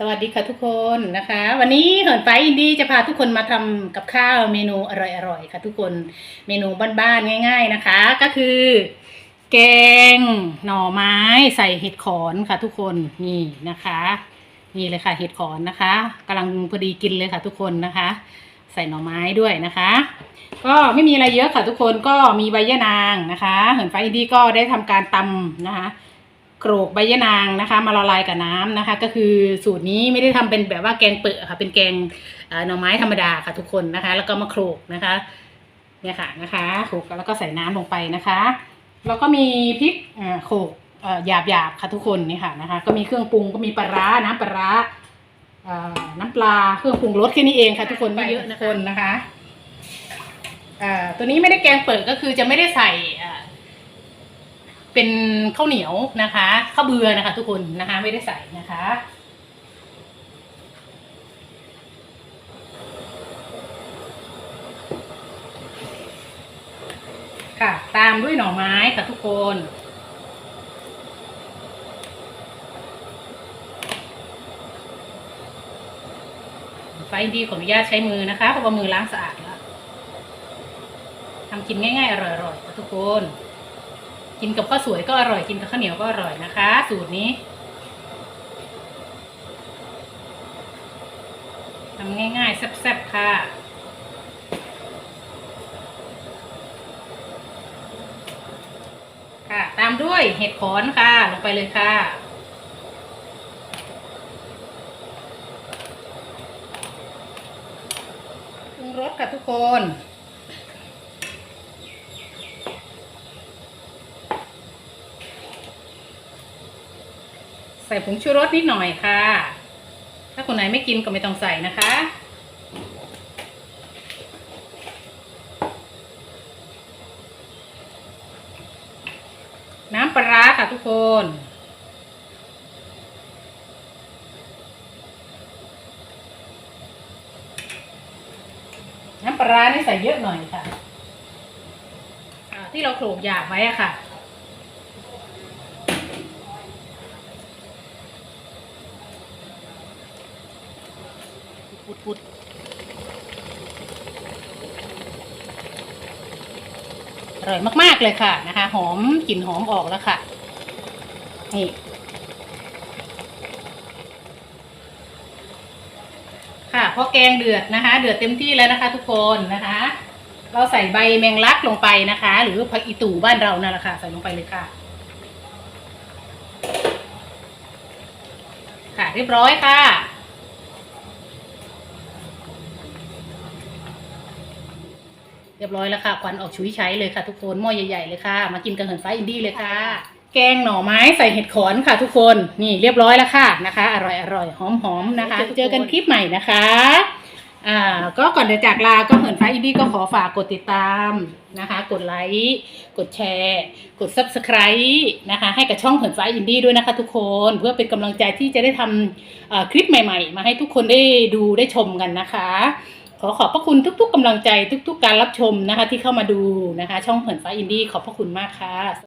สวัสดีค่ะทุกคนนะคะ วันนี้เหินไฟอินดี้จะพาทุกคนมาทำกับข้าวเมนูอร่อยๆค่ะทุกคนเมนูบ้านๆง่าย ๆนะคะ ก็คือ แกงหน่อไม้ใส่เห็ดขอนค่ะทุกคนนี่นะคะ นี่เลยค่ะเห็ดขอนนะคะกำลังพอดีกินเลยค่ะทุกคนนะคะ ใส่หน่อไม้ด้วยนะคะ ก็ไม่มีอะไรเยอะค่ะทุกคนก็มีใบยะนางนะคะ เหินไฟอินดี้ก็ได้ทำการตำนะคะ โขลกใบยะนางนะคะ มาละลายกับน้ำนะคะ ก็คือสูตรนี้ไม่ได้ทำเป็นแบบว่าแกงเปอะค่ะ เป็นแกงเอ่อหน่อไม้ธรรมดาค่ะทุกคนนะคะ แล้วก็มาโขลกนะคะเนี่ยค่ะนะคะโขลกแล้วก็ใส่น้ำลงไปนะคะ แล้วก็มีพริกโขลกหยาบหยาบๆค่ะทุกคนนี่ค่ะนะคะ ก็มีเครื่องปรุงก็มีปลาร้าน้ำปลาร้าน้ำปลาเครื่องปรุงรสแค่นี้เองค่ะ ทุกคนไม่เยอะนะคนนะคะตัวนี้ไม่ได้แกงเปิดก็คือจะไม่ได้ใส่อ เป็นข้าวเหนียวนะคะข้าวเบือนะคะ ทุกคนนะคะ ไม่ได้ใส่นะคะค่ะ ตามด้วยหน่อไม้ค่ะทุกคน ไฟดีขออนุญาตใช้มือนะคะเพราะว่ามือล้างสะอาดแล้วทำกินง่ายๆ อร่อยๆค่ะทุกคน กินกับข้าวสวยก็อร่อยกินกับข้าวเหนียวก็อร่อยนะคะ สูตรนี้ทำง่ายๆแซ่บๆค่ะค่ะ ตามด้วยเห็ดขอนค่ะ ลงไปเลยค่ะปรุงรสค่ะทุกคน ใส่ผงชูรสนิดหน่อยค่ะ ถ้าคนไหนไม่กินก็ไม่ต้องใส่นะคะ น้ำปลาค่ะทุกคนน้ำปลานี่ใส่เยอะหน่อยค่ะ ที่เราโขลกหยาบไว้อะค่ะุดพุดอร่อยมาก ๆ เลยค่ะนะคะ หอมกลิ่นหอมออกแล้วค่ะ นี่ค่ะพอแกงเดือดนะคะ เดือดเต็มที่แล้วนะคะทุกคนนะคะ เราใส่ใบแมงลักลงไปนะคะ หรือผักอีตู่บ้านเรานั่นแหละค่ะ ใส่ลงไปเลยค่ะ ค่ะเรียบร้อยค่ะ เรียบร้อยแล้วค่ะควันออกชุยใช้เลยค่ะทุกคนหม้อใหญ่ๆเลยค่ะ มากินกันเหินฟ้าอินดี้เลยค่ะ แกงหน่อไม้ใส่เห็ดขอนค่ะ ทุกคนนี่เรียบร้อยแล้วค่ะนะคะ อร่อยอร่อยหอมหอมๆนะคะ เจอกันคลิปใหม่นะคะอ่าก็ก่อนจะจากลาก็เหินฟ้าอินดี้ก็ขอฝากกดติดตามนะคะ กดไลค์กดแชร์ กด subscribe นะคะ ให้กับช่องเหินฟ้าอินดี้ด้วยนะคะ ทุกคนเพื่อเป็นกำลังใจที่จะได้ทำเอ่อคลิปใหม่ ๆ มาให้ทุกคนได้ดูได้ชมกันนะคะ ขอขอบพระคุณทุก ๆกำลังใจทุก ๆ การรับชมนะคะ ที่เข้ามาดูนะคะ ช่องเหินฟ้าอินดี้ขอบพระคุณมากค่ะ